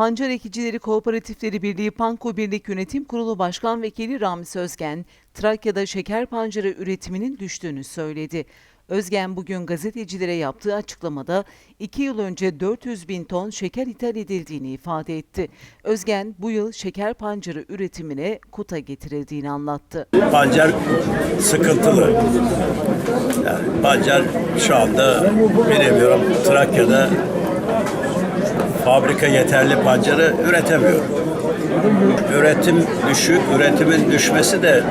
Pancar Ekicileri Kooperatifleri Birliği Panko Birlik Yönetim Kurulu Başkan Vekili Ramiz Özgen, Trakya'da şeker pancarı üretiminin düştüğünü söyledi. Özgen bugün gazetecilere yaptığı açıklamada 2 yıl önce 400 bin ton şeker ithal edildiğini ifade etti. Özgen bu yıl şeker pancarı üretimine kuta getirildiğini anlattı. Pancar sıkıntılı. Yani pancar şu anda bilemiyorum Trakya'da fabrika yeterli pancarı üretemiyor. Üretim düşük, üretimin düşmesi de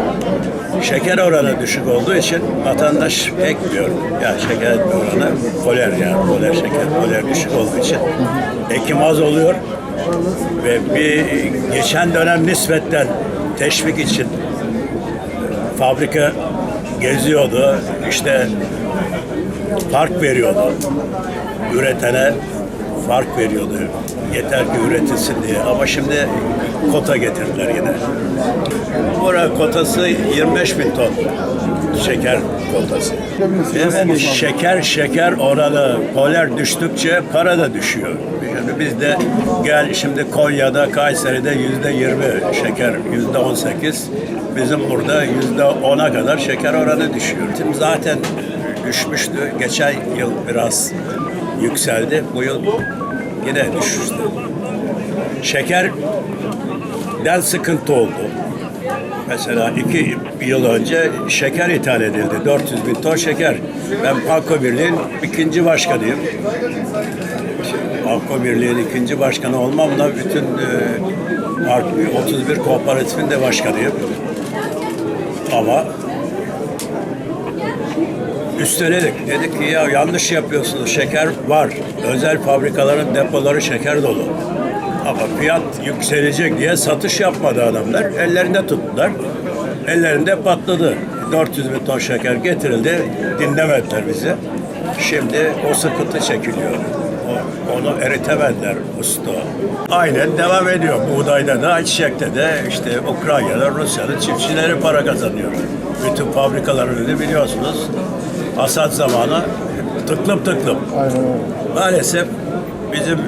şeker oranı düşük olduğu için vatandaş ekmiyor. Yani şeker oranı poler yani poler şeker, poler düşük olduğu için ekim az oluyor ve bir geçen dönem nispetten teşvik için fabrika geziyordu. İşte fark veriyordu. Üretene fark veriyordu. Yeter ki üretilsin diye. Ama şimdi kota getirdiler yine. Bura kotası 25 bin ton şeker kotası. Efendim, şeker şeker oranı poler düştükçe para da düşüyor. Yani biz de gel şimdi Konya'da, Kayseri'de yüzde 20 şeker, yüzde 18. Bizim burada yüzde 10'a kadar şeker oranı düşüyor. Şimdi zaten düşmüştü. Geçen yıl biraz yükseldi. Bu yıl yine düşüştü. Şekerden sıkıntı oldu. Mesela iki yıl önce şeker ithal edildi. 400 bin ton şeker. Ben Panko Birliği'nin ikinci başkanıyım. Panko Birliği'nin ikinci başkanı olmamla bütün e, Ark 31 kooperatifin de başkanıyım. Ama üsteledik. Dedik ki ya yanlış yapıyorsunuz. Şeker var. Özel fabrikaların depoları şeker dolu. Ama fiyat yükselecek diye satış yapmadı adamlar. Ellerinde tuttular. Ellerinde patladı. 400 bin ton şeker getirildi. Dinlemediler bizi. Şimdi o sıkıntı çekiliyor. Onu eritemediler usta. Aynen devam ediyor. Buğdayda da, ayçiçekte de işte Ukrayna'da, Rusya'da çiftçileri para kazanıyor. Bütün fabrikaların önünde biliyorsunuz. Hasat zamanı tıklım tıklım. Maalesef bizim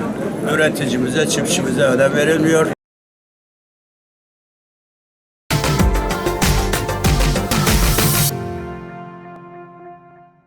üreticimize, çiftçimize önem verilmiyor.